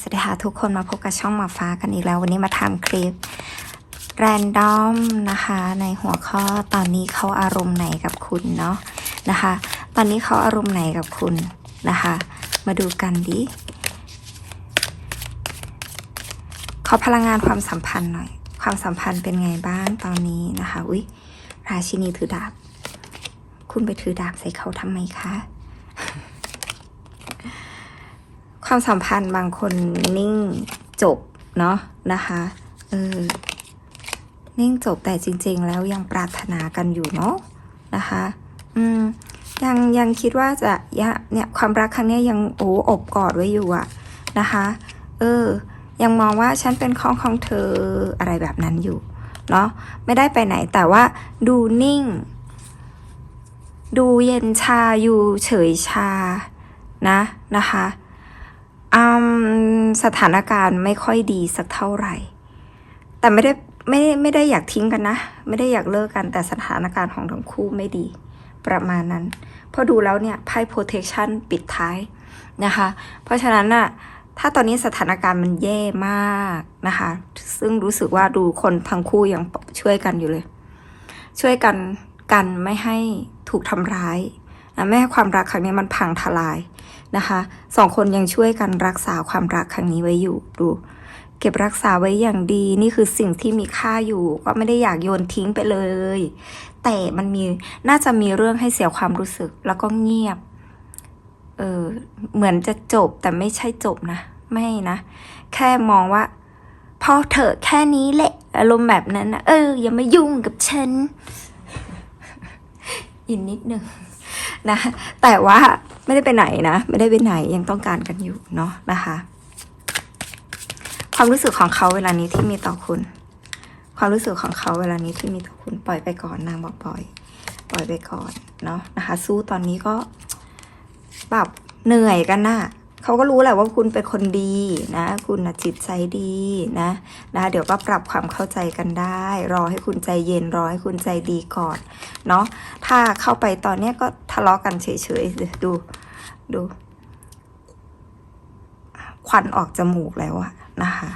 สวัสดีค่ะทุกคนมาพบกับช่องหมาฟ้ากันอีกแล้ว วันนี้มาทำคลิปแรนดอมนะคะ ในหัวข้อตอนนี้เขาอารมณ์ไหนกับคุณเนาะนะคะ ตอนนี้เขาอารมณ์ไหนกับคุณนะคะ มาดูกันดิขอพลังงานความสัมพันธ์หน่อย ความสัมพันธ์เป็นไงบ้างตอนนี้นะคะอุ๊ยราชินีถือดาบ คุณไปถือดาบใส่เขาทำไมคะ ความสัมพันธ์บางคนนิ่งจบเนาะนะคะเออนิ่งจบแต่จริง ๆ แล้วยังปรารถนากันอยู่เนาะนะคะอืมยังยังคิดว่าจะยะเนี่ยความรักครั้งนี้ยังโอ้อบกอดไว้อยู่อะนะคะเออยังมองว่าฉันเป็นของของเธออะไรแบบนั้นอยู่เนาะไม่ได้ไปไหนแต่ว่าดูนิ่ง ดูเย็นชาอยู่เฉยชานะนะคะ สถานการณ์ไม่ค่อยดีสักเท่าไหร่ แต่ไม่ได้ไม่ไม่ได้อยากทิ้งกันนะ ไม่ได้อยากเลิกกันแต่สถานการณ์ของทั้งคู่ไม่ดี ประมาณนั้นพราะดูแล้วเนี่ยไพ่ protection ปิดท้ายนะคะ เพราะฉะนั้นน่ะถ้าตอนนี้สถานการณ์มันแย่มากนะคะ ซึ่งรู้สึกว่าดูคนทั้งคู่ยังช่วยกันอยู่เลย ช่วยกันกันไม่ให้ถูกทำร้าย นะไม่ให้ความรักครั้งนี้มันพังทลายนะคะสองคนยังช่วยกันรักษาความรักครั้งนี้ไว้อยู่ดู เก็บรักษาไว้อย่างดีนี่คือสิ่งที่มีค่าอยู่ก็ไม่ได้อยากโยนทิ้งไปเลย แต่มันมีน่าจะมีเรื่องให้เสียความรู้สึกแล้วก็เงียบเออเหมือนจะจบแต่ไม่ใช่จบนะ ไม่นะ แค่มองว่าพอเถอะแค่นี้แหละอารมณ์แบบนั้นนะเออ อย่ามายุ่งกับฉัน อินนิดหนึ่ง นะ แต่ว่าไม่ได้ไปไหนนะ ไม่ได้ไปไหนยังต้องการกันอยู่เนาะนะคะ ความรู้สึกของเขาเวลานี้ที่มีต่อคุณ ความรู้สึกของเขาเวลานี้ที่มีต่อคุณปล่อยไปก่อนนางบอกปล่อย ปล่อยไปก่อนเนาะนะคะ สู้ตอนนี้ก็แบบเหนื่อยกันน่ะ เขาก็รู้แหละว่าคุณเป็นคนดีนะ คุณนะจิตใจดีนะนะ เดี๋ยวก็ปรับความเข้าใจกันได้ รอให้คุณใจเย็นรอให้คุณใจดีก่อนเนาะถ้าเข้าไปตอนเนี้ยก็ทะเลาะกันเฉยๆดูดูควันออกจมูกแล้วอะนะคะ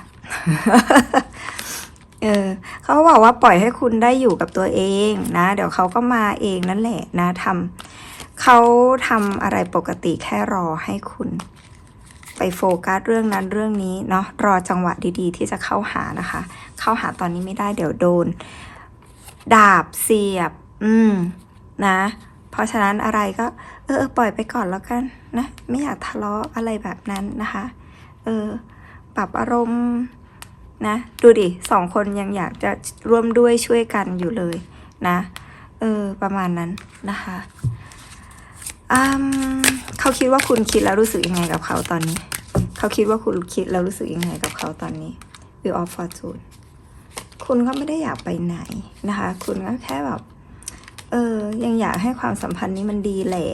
เออเขาบอกว่าปล่อยให้คุณได้อยู่กับตัวเองนะ เดี๋ยวเขาก็มาเองนั่นแหละนะทำเขาทำอะไรปกติแค่รอให้คุณ ไปโฟกัสเรื่องนั้นเรื่องนี้เนาะรอจังหวะดีๆ ที่จะเข้าหานะคะ เข้าหาตอนนี้ไม่ได้เดี๋ยวโดน ดาบเสียบ อืมนะ เพราะฉะนั้นอะไรก็เออเออปล่อยไปก่อนแล้วกันนะไม่อยากทะเลาะอะไรแบบนั้นนะคะ เออ ปรับอารมณ์นะ ดูดิสองคนยังอยากจะร่วมด้วยช่วยกันอยู่เลยนะ เออ ประมาณนั้นนะคะ เขาคิดว่าคุณคิดแล้วรู้สึกยังไงกับเขาตอนนี้ เขาคิดว่าคุณคิดแล้วรู้สึกยังไงกับเขาตอนนี้ Wheel of Fortune คุณก็ไม่ได้อยากไปไหนนะคะ คุณก็แค่แบบ เออ ยังอยากให้ความสัมพันธ์นี้มันดีแหละ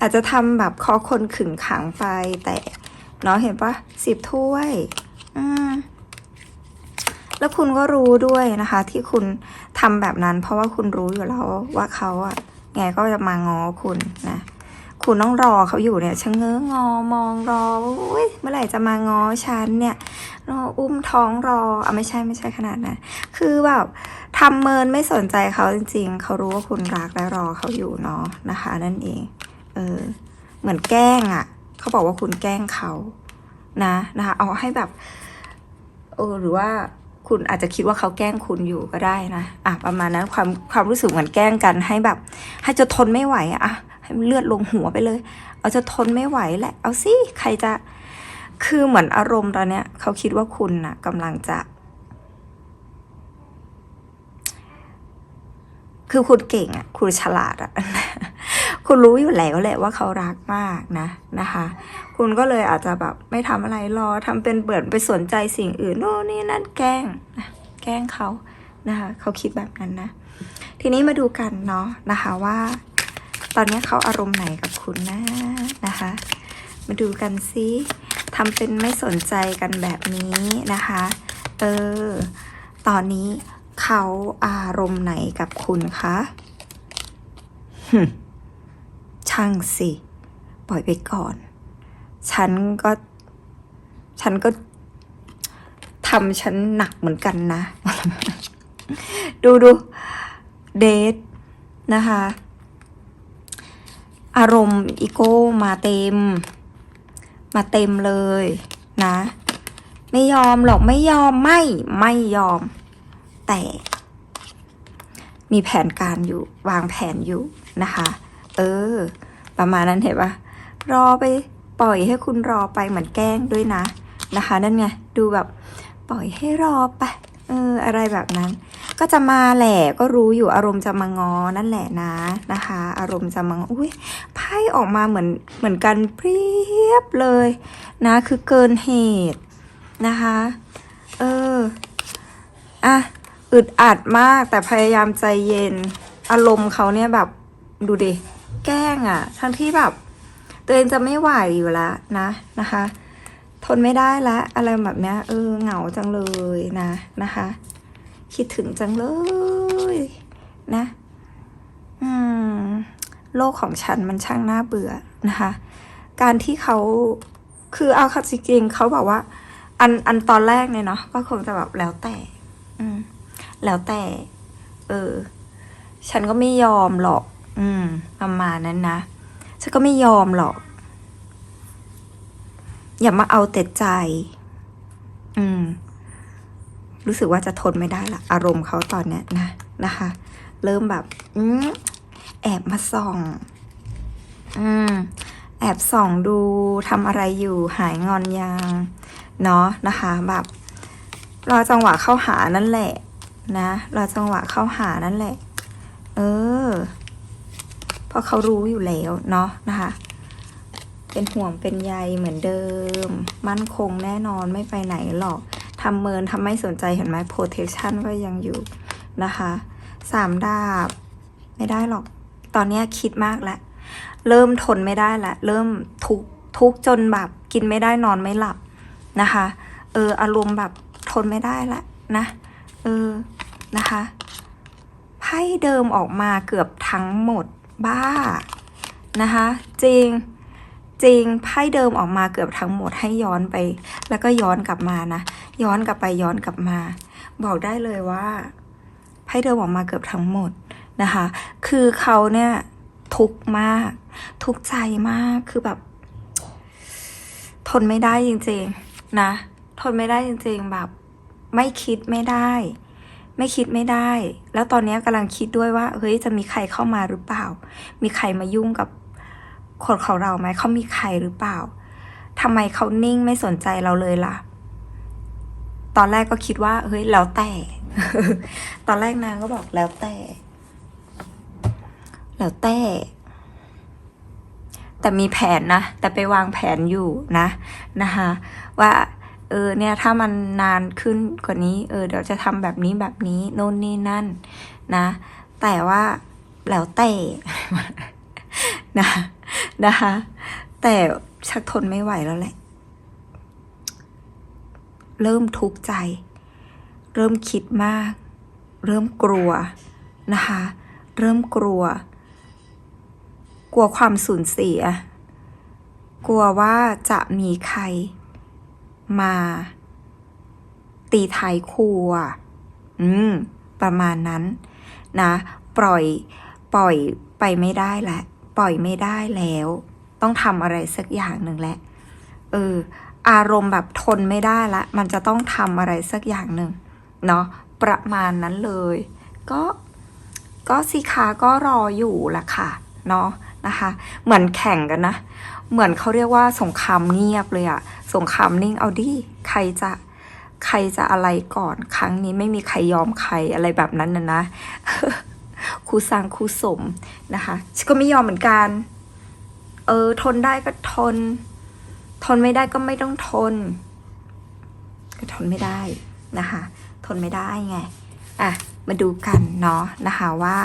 อาจจะทำแบบคอคนขึงขังไป แต่เนาะเห็นปะสิบถ้วย อืมแล้วคุณก็รู้ด้วยนะคะ ที่คุณทำแบบนั้น เพราะว่าคุณรู้อยู่แล้วว่าเขาอะ ไงก็จะมาง้อคุณนะ คุณต้องรอเขาอยู่เนี่ยชะเง้องอมองรออุ้ยเมื่อไหร่จะมาง้อฉันเนี่ยรออุ้มท้องรออะไม่ใช่ไม่ใช่ขนาดนั้นคือแบบทำเมินไม่สนใจเขาจริง ๆ เขารู้ว่าคุณรักและรอเขาอยู่เนาะนะคะ นั่นเอง เออ เหมือนแกล้งอะ่ะ เขาบอกว่าคุณแกล้งเขานะนะคะ เอาให้แบบเออหรือว่า คุณอาจจะคิดว่าเขาแกล้งคุณอยู่ก็ได้นะอะประมาณนั้นความความรู้สึกเหมือนแกล้งกันให้แบบ ให้จะทนไม่ไหวอะ่ะให้มันเลือดลงหัวไปเลย เอาจะทนไม่ไหวแหละ เอาสิใครจะคือเหมือนอารมณ์ตอนเนี้ยเขาคิดว่าคุณน่ะกำลังจะ คือคุณเก่งอะ คุณฉลาดอะ คุณรู้อยู่แล้วแหละว่าเขารักมากนะนะคะ คุณก็เลยอาจจะแบบไม่ทำอะไรรอทำเป็นเบื่อไปสนใจสิ่งอื่นโน่นนี่นั่นแกล้งแกล้งเขานะคะเขาคิดแบบนั้นนะ ทีนี้มาดูกันเนาะนะคะว่า ตอนนี้เขาอารมณ์ไหนกับคุณนะนะคะ มาดูกันซิทำเป็นไม่สนใจกันแบบนี้นะคะ เออ ตอนนี้เขาอารมณ์ไหนกับคุณคะหึช่างสิ ปล่อยไปก่อน ฉันก็ฉันก็ทำฉันหนักเหมือนกันนะ ดูดูเดทนะคะ อารมณ์อีโก้มาเต็ม มาเต็มเลยนะ ไม่ยอมหรอกไม่ยอมไม่ไม่ยอม แต่ มีแผนการอยู่วางแผนอยู่นะคะ เออ ประมาณนั้นเห็นปะรอไป ปล่อยให้คุณรอไปเหมือนแกล้งด้วยนะนะคะ นั่นไงดูแบบปล่อยให้รอไปเอออะไรแบบนั้น ก็จะมาแหละก็รู้อยู่อารมณ์จะมางอนั่นแหละนะนะคะ อารมณ์จะมางออุ้ยไพ่ออกมาเหมือนเหมือนกันเปรียบเลยนะ คือเกินเหตุนะคะ เอออะอึดอัดมากแต่พยายามใจเย็น อารมณ์เขาเนี่ยแบบดูดิแกล้งอะ่ะ ทั้งที่แบบ ตัวเองจะไม่ไหวอยู่แล้วนะนะคะ ทนไม่ได้ละอะไรแบบเนี้ยเออเหงาจังเลยนะนะคะ คิดถึงจังเลยนะ อืม โลกของฉันมันช่างน่าเบื่อนะคะ การที่เขาคือเอาเข้าจริงๆเขาบอกว่า อันอันตอนแรกเนี่ยเนาะก็คงจะแบบแล้วแต่ อืม แล้วแต่ เออ ฉันก็ไม่ยอมหรอก อืม ประมาณนั้นนะ ฉันก็ไม่ยอมหรอก อย่ามาเอาแต่ใจ อืม รู้สึกว่าจะทนไม่ได้ละอารมณ์เขาตอนเนี้ยนะนะคะ เริ่มแบบ อืมแอบมาส่อง อืม แอบส่องดูทำอะไรอยู่หายงอนยังเนาะนะคะ แบบรอจังหวะเข้าหานั่นแหละ นะรอจังหวะเข้าหานั่นแหละ เออ ราะเขารู้อยู่แล้วเนาะนะคะ เป็นห่วงเป็นใยเหมือนเดิม มั่นคงแน่นอนไม่ไปไหนหรอกทำเมินทำไม่สนใจเห็นไหม protection ก็ยังอยู่นะคะสามดาบ ไม่ได้หรอก ตอนนี้คิดมากแล้ว เริ่มทนไม่ได้ละ เริ่มทุกทุกจนแบบกินไม่ได้นอนไม่หลับนะคะ เออ อารมณ์แบบทนไม่ได้ละนะ เออ นะคะ ไพ่เดิมออกมาเกือบทั้งหมด บ้านะคะ จริงจริงไพ่เดิมออกมาเกือบทั้งหมดให้ย้อนไป แล้วก็ย้อนกลับมานะ ย้อนกลับไปย้อนกลับมา บอกได้เลยว่าไพ่เดิมออกมาเกือบทั้งหมดนะคะ คือเขาเนี่ยทุกข์มาก ทุกข์ใจมากคือแบบ ทนไม่ได้จริง ๆ นะ ทนไม่ได้จริง ๆ แบบ ไม่คิดไม่ได้ ไม่คิดไม่ได้ แล้วตอนนี้กำลังคิดด้วยว่า เฮ้ย จะมีใครเข้ามาหรือเปล่า มีใครมายุ่งกับคนของเราไหม เขามีใครหรือเปล่าทำไมเขานิ่งไม่สนใจเราเลยล่ะ ตอนแรกก็คิดว่า เฮ้ย แล้วแต่ ตอนแรกนางก็บอกแล้วแต่ แล้วแต่ แต่มีแผนนะ แต่ไปวางแผนอยู่นะ นะคะว่า เออเนี่ยถ้ามันนานขึ้นกว่านี้ เออเดี๋ยวจะทำแบบนี้แบบนี้โน่นนี่นั่นนะ แต่ว่าแล้วแต่นะนะคะแต่ชักทนไม่ไหวแล้วแหละ เริ่มทุกข์ใจ เริ่มคิดมาก เริ่มกลัวนะคะ เริ่มกลัว กลัวความสูญเสีย กลัวว่าจะมีใคร มา ตีไทายครัว อืม ประมาณนั้น นะ ปล่อย ปล่อยไปไม่ได้แหละปล่อยไม่ได้แล้ว ต้องทำอะไรสักอย่างหนึ่งแหละ เออ อารมณ์แบบทนไม่ได้ละ มันจะต้องทำอะไรสักอย่างหนึ่งเนาะ ประมาณนั้นเลย ก็ ก็สิคะก็รออยู่ละค่ะ เนาะนะคะ เหมือนแข่งกันนะ เหมือนเขาเรียกว่าสงครามเงียบเลยอะสงครามนิ่งเอาดิใครจะใครจะอะไรก่อน ครั้งนี้ไม่มีใครยอมใครอะไรแบบนั้นนะนะครูสร้างครูสมนะคะฉันก็ไม่ยอมเหมือนกัน เออ ทนได้ก็ทน ทนไม่ได้ก็ไม่ต้องทน ก็ทนไม่ได้นะคะ ทนไม่ได้ไง อะ มาดูกันเนาะนะคะว่า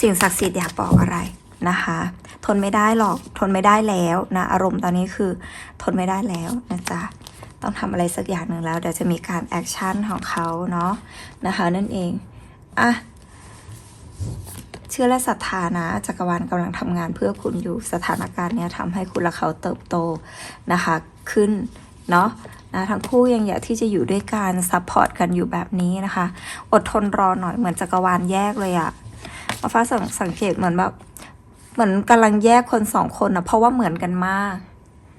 สิ่งศักดิ์สิทธิ์อยากบอกอะไรนะคะ ทนไม่ได้หรอก ทนไม่ได้แล้วนะ อารมณ์ตอนนี้คือทนไม่ได้แล้วนะจ๊ะต้องทำอะไรสักอย่างหนึ่งแล้ว เดี๋ยวจะมีการแอคชั่นของเขาเนาะนะคะนั่นเองอะเชื่อและศรัทธานะจักรวาลกำลังทำงานเพื่อคุณอยู่สถานการณ์เนี้ยทำให้คุณและเขาเติบโตนะคะขึ้นเนาะนะทั้งคู่ยังอยากที่จะอยู่ด้วยกันซัพพอร์ตกันอยู่แบบนี้นะคะ อดทนรอหน่อยเหมือนจักรวาลแยกเลยอะมาฟ้าสังเกตเหมือนแบบ เหมือนกำลังแยกคนสองคนอะเพราะว่าเหมือนกันมาก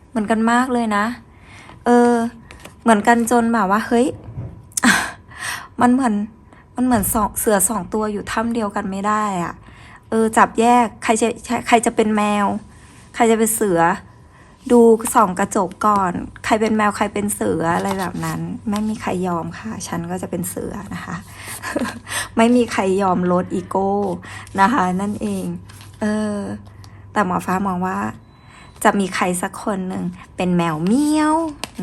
เหมือนกันมากเลยนะ เออ เหมือนกันจนแบบว่า เฮ้ย มันเหมือน มันเหมือนสองเสือสองตัวอยู่ถ้ำเดียวกันไม่ได้อะเออ จับแยกใครจะใครจะเป็นแมว ใครจะเป็นเสือ ดูส่องกระจกก่อน ใครเป็นแมวใครเป็นเสืออะไรแบบนั้น ไม่มีใครยอมค่ะ ฉันก็จะเป็นเสือนะคะ ไม่มีใครยอมลดอีโก้นะคะ นั่นเอง เออ แต่หมอฟ้ามองว่า จะมีใครสักคนหนึ่งเป็นแมวเมี้ยว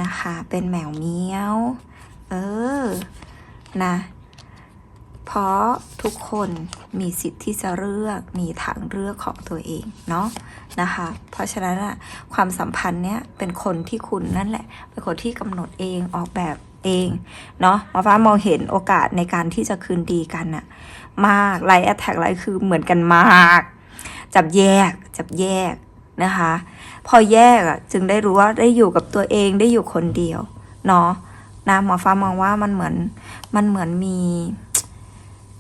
นะคะ เป็นแมวเมี้ยว เออ นะ เพราะทุกคนมีสิทธิ์ที่จะเลือก มีทางเลือกของตัวเองเนาะนะคะ เพราะฉะนั้นอะความสัมพันธ์เนี้ยเป็นคนที่คุณนั่นแหละ เป็นคนที่กำหนดเองออกแบบเองเนาะหมาฟ้ามองเห็นโอกาสในการที่จะคืนดีกันอะมากไลท์แอ t แทกไลท์คือเหมือนกันมาก จับแยก จับแยกนะคะ พอแยกอะจึงได้รู้ว่าได้อยู่กับตัวเองได้อยู่คนเดียวเนาะนะหมอฟ้ามองว่ามันเหมือนมันเหมือนมี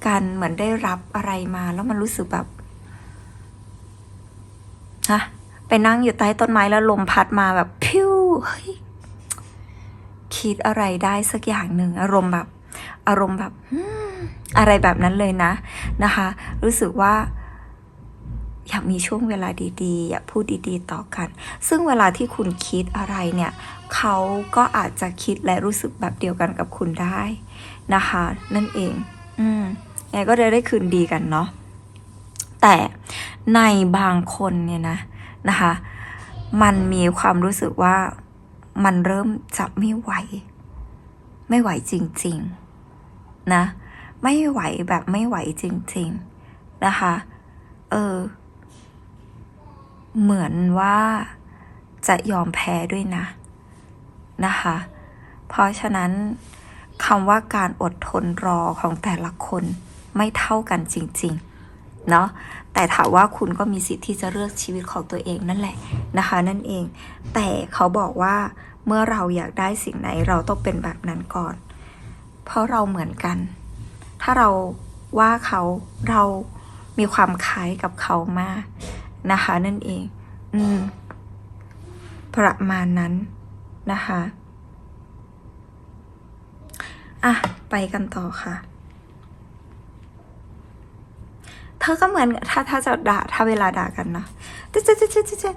การเหมือนได้รับอะไรมา แล้วมันรู้สึกแบบฮะไปนั่งอยู่ใต้ต้นไม้แล้วลมพัดมาแบบพิ้วเฮ้ยคิดอะไรได้สักอย่างหนึ่งอารมณ์แบบ อารมณ์แบบอะไรแบบนั้นเลยนะนะคะ รู้สึกว่า อยากมีช่วงเวลาดีๆ อยากพูดดีๆ ต่อกัน ซึ่งเวลาที่คุณคิดอะไรเนี่ยเขาก็อาจจะคิดและรู้สึกแบบเดียวกันกับคุณได้นะคะ นั่นเอง อืมไงก็จะได้คืนดีกันเนาะแต่ในบางคนเนี่ยนะนะคะ มันมีความรู้สึกว่ามันเริ่มจะไม่ไหว ไม่ไหวจริง ๆ นะ ไม่ไหวแบบไม่ไหวจริง ๆ นะคะ เออ เหมือนว่าจะยอมแพ้ด้วยนะนะคะ เพราะฉะนั้นคำว่าการอดทนรอของแต่ละคนไม่เท่ากันจริงๆ เนาะแต่ถามว่าคุณก็มีสิทธิ์ที่จะเลือกชีวิตของตัวเองนั่นแหละนะคะ นั่นเอง แต่เขาบอกว่าเมื่อเราอยากได้สิ่งไหนเราต้องเป็นแบบนั้นก่อน เพราะเราเหมือนกัน ถ้าเราว่าเขาเรามีความคล้ายกับเขามาก นะคะ นั่นเอง อืม ประมาณนั้นนะคะ อะ ไปกันต่อค่ะ เธอก็เหมือนถ้าถ้าจะด่าถ้าเวลาด่ากันเนาะเจ๊เจ๊เจ๊เจ๊เจ๊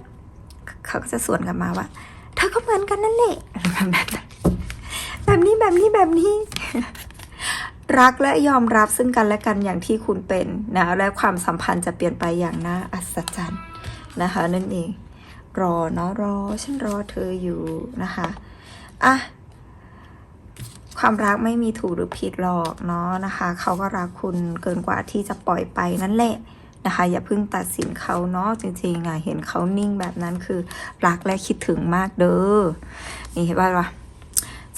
เขาก็จะสวนกลับมาว่า เธอก็เหมือนกันนั่นแหละแบบนี้แบบนี้แบบนี้ รักและยอมรับซึ่งกันและกันอย่างที่คุณเป็นนะและความสัมพันธ์จะเปลี่ยนไปอย่างน่าอัศจรรย์นะคะ นั่นเองรอเนาะรอฉันรอเธออยู่นะคะอะความรักไม่มีถูกหรือผิดหรอกเนาะนะคะเขาก็รักคุณเกินกว่าที่จะปล่อยไปนั่นแหละนะคะอย่าเพิ่งตัดสินเขาเนาะจริงๆอะเห็นเขานิ่งแบบนั้นคือรักและคิดถึงมากเด้อนี่เห็นป่ะ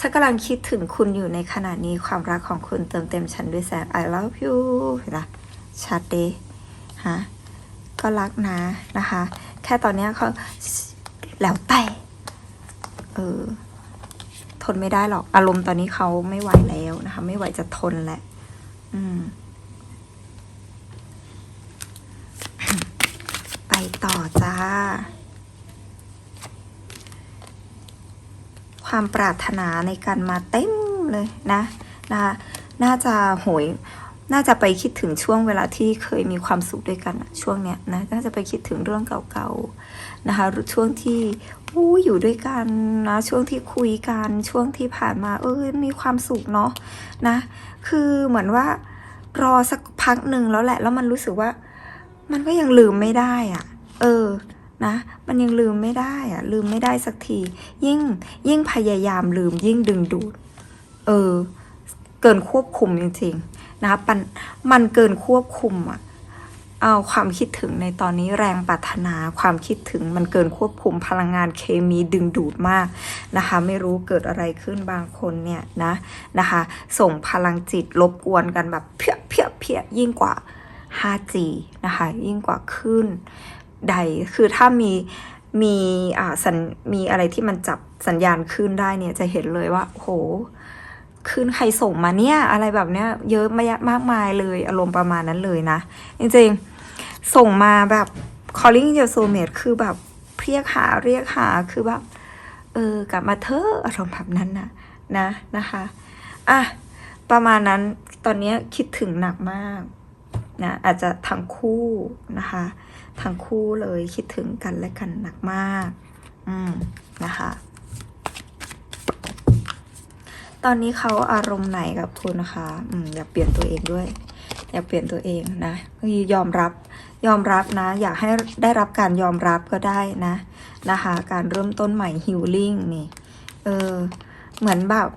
ฉันกำลังคิดถึงคุณอยู่ในขณะนี้ความรักของคุณเติมเต็มฉันด้วยแสง I love you เห็นปะชัดเดฮะก็รักนะนะคะ แค่ตอนนี้เขาแล้วแต่เออทนไม่ได้หรอก อารมณ์ตอนนี้เขาไม่ไหวแล้วนะคะ ไม่ไหวจะทนแหละ อืม ไปต่อจ้า ความปรารถนาในการมาเต็มเลยนะนะน่าจะโหยน่าจะไปคิดถึงช่วงเวลาที่เคยมีความสุขด้วยกันช่วงเนี้ยนะน่าจะไปคิดถึงเรื่องเก่าๆนะคะช่วงที่อู้อยู่ด้วยกันนะช่วงที่คุยกันช่วงที่ผ่านมา เออมีความสุขเนาะนะคือเหมือนว่ารอสักพักหนึ่งแล้วแหละ แล้วมันรู้สึกว่า มันก็ยังลืมไม่ได้อะ เออ นะ มันยังลืมไม่ได้อะลืมไม่ได้สักที ยิ่งยิ่งพยายามลืมยิ่งดึงดูด เออ เกินควบคุมจริงๆนะคะมันมันเกินควบคุมอะเอาความคิดถึงในตอนนี้แรงปรารถนาความคิดถึงมันเกินควบคุมพลังงานเคมีดึงดูดมากนะคะ ไม่รู้เกิดอะไรขึ้นบางคนเนี่ยนะนะคะ ส่งพลังจิตรบกวนกันแบบเพี้ยเพี้ยเพี้ยยิ่งกว่า 5G นะคะ ยิ่งกว่าคลื่น ใด คือถ้ามีมีอ่าสัญมีอะไรที่มันจับสัญญาณคลื่นได้เนี่ยจะเห็นเลยว่าโหคลื่นใครส่งมาเนี่ย อะไรแบบเนี้ยเยอะมากมากมายเลยอารมณ์ประมาณนั้นเลยนะ จริงๆส่งมาแบบ calling your soulmate คือแบบเรียกหาเรียกหาคือแบบเออกลับมาเถออารมณ์แบบนั้นนะนะนะคะอะประมาณนั้นตอนนี้คิดถึงหนักมากนะอาจจะทั้งคู่นะคะ ทั้งคู่เลยคิดถึงกันและกันหนักมาก อืมนะคะ ตอนนี้เขาอารมณ์ไหนกับคุณนะคะ อืมอยากเปลี่ยนตัวเองด้วย อยากเปลี่ยนตัวเองนะยอมรับ ยอมรับนะ อยากให้ได้รับการยอมรับก็ได้นะ นะคะ การเริ่มต้นใหม่ฮิลลิ่งนี่ เออ เหมือนแบบ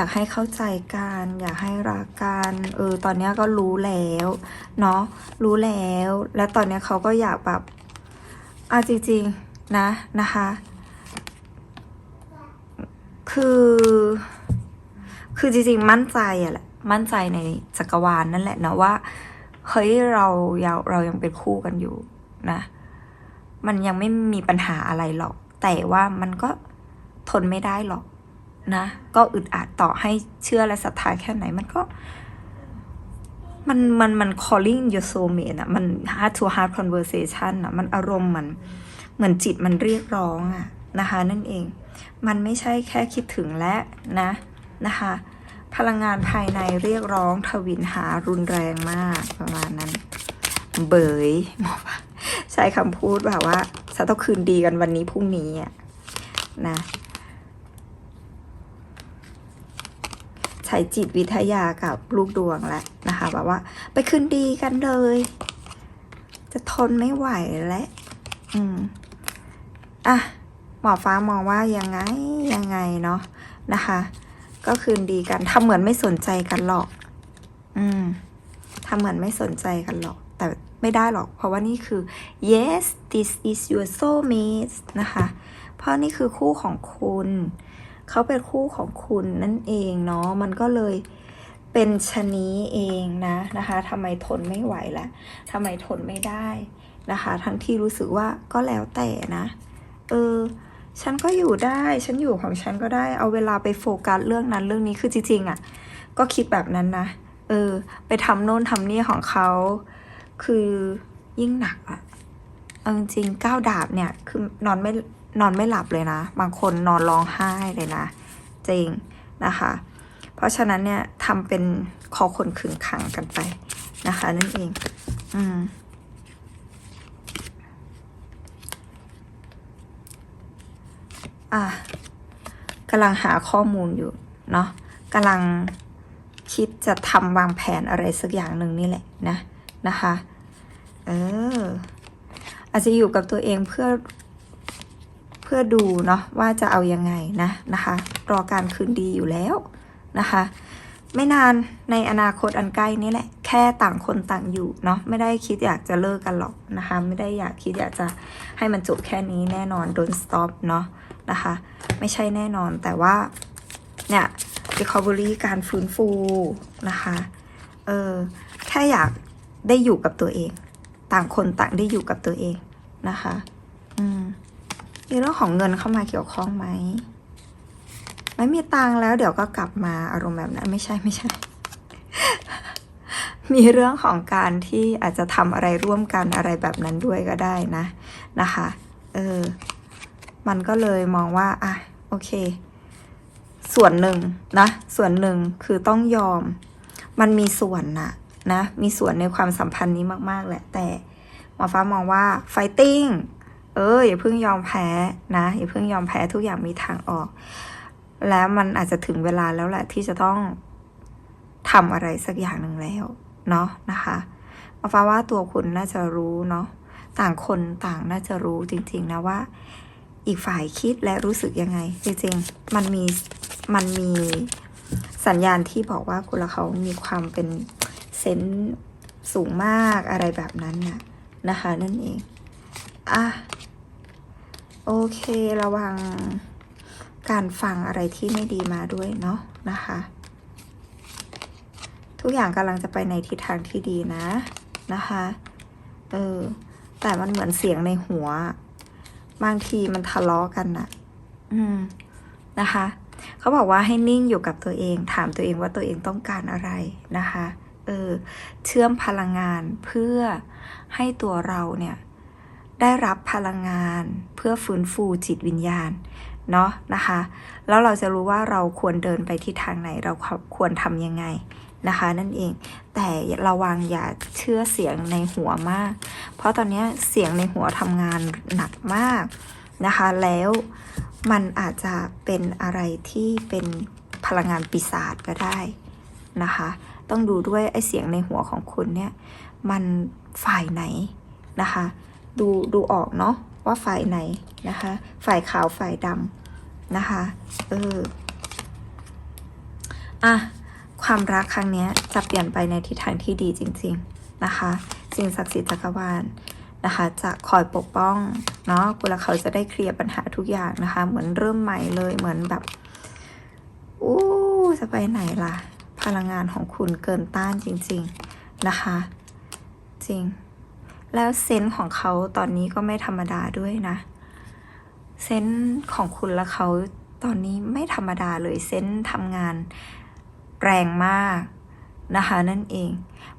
อยากให้เข้าใจกัน อยากให้รักกันเออตอนนี้ก็รู้แล้วเนาะรู้แล้ว และตอนนี้เขาก็อยากแบบเอาจริงๆนะนะคะ คือคือจริงๆมั่นใจอะแหละมั่นใจในจักรวาลนั่นแหละนะว่าเฮ้ยเราเราเรายังเป็นคู่กันอยู่นะ มันยังไม่มีปัญหาอะไรหรอก แต่ว่ามันก็ทนไม่ได้หรอก นะ ก็อึดอัดต่อให้เชื่อและศรัทธาแค่ไหนมันก็ มันมันมัน calling your soulmate อะมัน heart to heart conversation อะมันอารมณ์มันเหมือนจิตมันเรียกร้องอะนะคะ นั่นเอง มันไม่ใช่แค่คิดถึงและนะนะคะ พลังงานภายในเรียกร้องทวินหารุนแรงมากประมาณนั้น เบยหมอปะใช้คำพูดแบบว่าจะต้องคืนดีกันวันนี้พรุ่งนี้อะนะ ใช้จิตวิทยากับลูกดวงแล้วนะคะแบบว่า ไปคืนดีกันเลย จะทนไม่ไหวแล้วอืมอะหมอฟ้ามองว่ายังไงยังไงเนาะนะคะ ก็คืนดีกันทำเหมือนไม่สนใจกันหรอก อืมทำเหมือนไม่สนใจกันหรอก แต่ไม่ได้หรอก เพราะว่านี่คือ yes this is your soulmate นะคะ เพราะนี่คือคู่ของคุณ เขาเป็นคู่ของคุณนั่นเองเนาะมันก็เลยเป็นชะนี้เองนะนะคะทำไมทนไม่ไหวละทำไมทนไม่ได้นะคะ ทั้งที่รู้สึกว่าก็แล้วแต่นะ เออ ฉันก็อยู่ได้ ฉันอยู่ของฉันก็ได้ เอาเวลาไปโฟกัสเรื่องนั้นเรื่องนี้คือจริงๆอะ่ะ ก็คิดแบบนั้นนะ เออ ไปทำโน่นทำนี่ของเขา คือยิ่งหนักอะ่ะเอาจริงๆก้าวดาบเนี่ย คือนอนไม่ นอนไม่หลับเลยนะ บางคนนอนร้องไห้เลยนะ จริงนะคะ เพราะฉะนั้นเนี่ยทำเป็นคอคนขึงขังกันไปนะคะ นั่นเอง อืมอะกำลังหาข้อมูลอยู่เนาะกำลังคิดจะทำวางแผนอะไรสักอย่างหนึ่งนี่แหละนะนะคะ เอออาจจะอยู่กับตัวเองเพื่อ พื่อดูเนาะว่าจะเอายังไงนะนะคะ รอการคืนดีอยู่แล้วนะคะ ไม่นานในอนาคตอันใกล้นี่แหละ แค่ต่างคนต่างอยู่เนาะไม่ได้คิดอยากจะเลิกกันหรอกนะคะ ไม่ได้อยากคิดอยากจะให้มันจบแค่นี้แน่นอน don't stop เนาะนะคะ ไม่ใช่แน่นอนแต่ว่าเนี่ย recovery การฟื้นฟูนะคะเออแค่อยากได้อยู่กับตัวเอง ต่างคนต่างได้อยู่กับตัวเองนะคะ อืม มีเรื่องของเงินเข้ามาเกี่ยวข้องไหมไม่มีตังแล้วเดี๋ยวก็กลับมาอารมณ์แบบนั้นไม่ใช่ไม่ใช่ มีเรื่องของการที่อาจจะทำอะไรร่วมกันอะไรแบบนั้นด้วยก็ได้นะนะคะ เออ มันก็เลยมองว่าอะโอเค ส่วนหนึ่งนะ ส่วนหนึ่งคือต้องยอม มันมีส่วนนะนะ มีส่วนในความสัมพันธ์นี้มาก ๆ แหละ แต่หมอฟ้ามองว่า fighting เอออย่าเพิ่งยอมแพ้นะอย่าเพิ่งยอมแพ้ทุกอย่างมีทางออก แล้วมันอาจจะถึงเวลาแล้วแหละที่จะต้องทำอะไรสักอย่างหนึ่งแล้วเนาะนะคะหมอฟ้าว่าตัวคุณน่าจะรู้เนาะต่างคนต่างน่าจะรู้จริง ๆ นะว่า อีกฝ่ายคิดและรู้สึกยังไง จริงๆ มันมีมันมีสัญญาณที่บอกว่าคุณละเขามีความเป็นเซนส์สูงมากอะไรแบบนั้นน่ะนะคะ นั่นเอง อะ โอเคระวังการฟังอะไรที่ไม่ดีมาด้วยเนาะนะคะ ทุกอย่างกำลังจะไปในทิศทางที่ดีนะนะคะเออแต่มันเหมือนเสียงในหัว บางทีมันทะเลาะกันน่ะอืมนะคะ เขาบอกว่าให้นิ่งอยู่กับตัวเอง ถามตัวเองว่าตัวเองต้องการอะไรนะคะเออเชื่อมพลังงานเพื่อให้ตัวเราเนี่ย ได้รับพลังงานเพื่อฟื้นฟูจิตวิญญาณเนาะนะคะ แล้วเราจะรู้ว่าเราควรเดินไปที่ทางไหนเราควรทำยังไงนะคะ นั่นเองแต่ระวังอย่าเชื่อเสียงในหัวมาก เพราะตอนนี้เสียงในหัวทำงานหนักมากนะคะ แล้วมันอาจจะเป็นอะไรที่เป็นพลังงานปีศาจก็ได้นะคะ ต้องดูด้วยไอเสียงในหัวของคุณเนี่ย มันฝ่ายไหนนะคะ ดูดูออกเนาะว่าฝ่ายไหนนะคะ ฝ่ายขาวฝ่ายดำนะคะเอออะความรักครั้งนี้จะเปลี่ยนไปในทิศทางที่ดีจริง ๆนะคะ สิ่งศักดิ์สิทธิ์จักรวาลนะคะ จะคอยปกป้องเนาะเวลเขาจะได้เคลียร์ปัญหาทุกอย่างนะคะ เหมือนเริ่มใหม่เลยเหมือนแบบอู้จะไปไหนล่ะ พลังงานของคุณเกินต้านจริง ๆนะคะ จริง แล้วเซนส์ของเขาตอนนี้ก็ไม่ธรรมดาด้วยนะ เซนส์ของคุณและเขาตอนนี้ไม่ธรรมดาเลยเซนส์ทำงานแรงมากนะคะนั่นเอง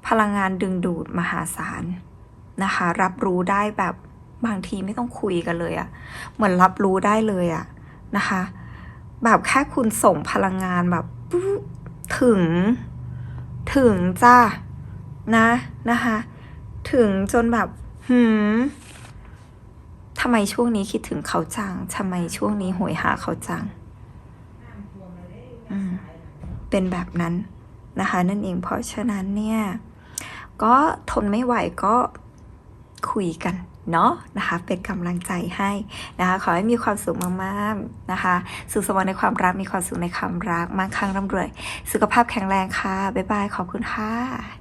พลังงานดึงดูดมหาศาลนะคะ รับรู้ได้แบบบางทีไม่ต้องคุยกันเลยอะเหมือนรับรู้ได้เลยอะนะคะ แบบแค่คุณส่งพลังงานแบบปุ๊บถึงถึงจ้านะนะคะ ถึงจนแบบ หืมทำไมช่วงนี้คิดถึงเขาจังทำไมช่วงนี้โหยหาเขาจังอืมเป็นแบบนั้นนะคะ นั่นเอง เพราะฉะนั้นเนี่ย ก็ทนไม่ไหวก็คุยกันเนาะนะคะ เป็นกำลังใจให้นะคะ ขอให้มีความสุขมากๆนะคะ สุขสมวังในความรัก มีความสุขในความรัก มั่งคั่งร่ำรวย สุขภาพแข็งแรงค่ะ บ๊ายบาย ขอบคุณค่ะ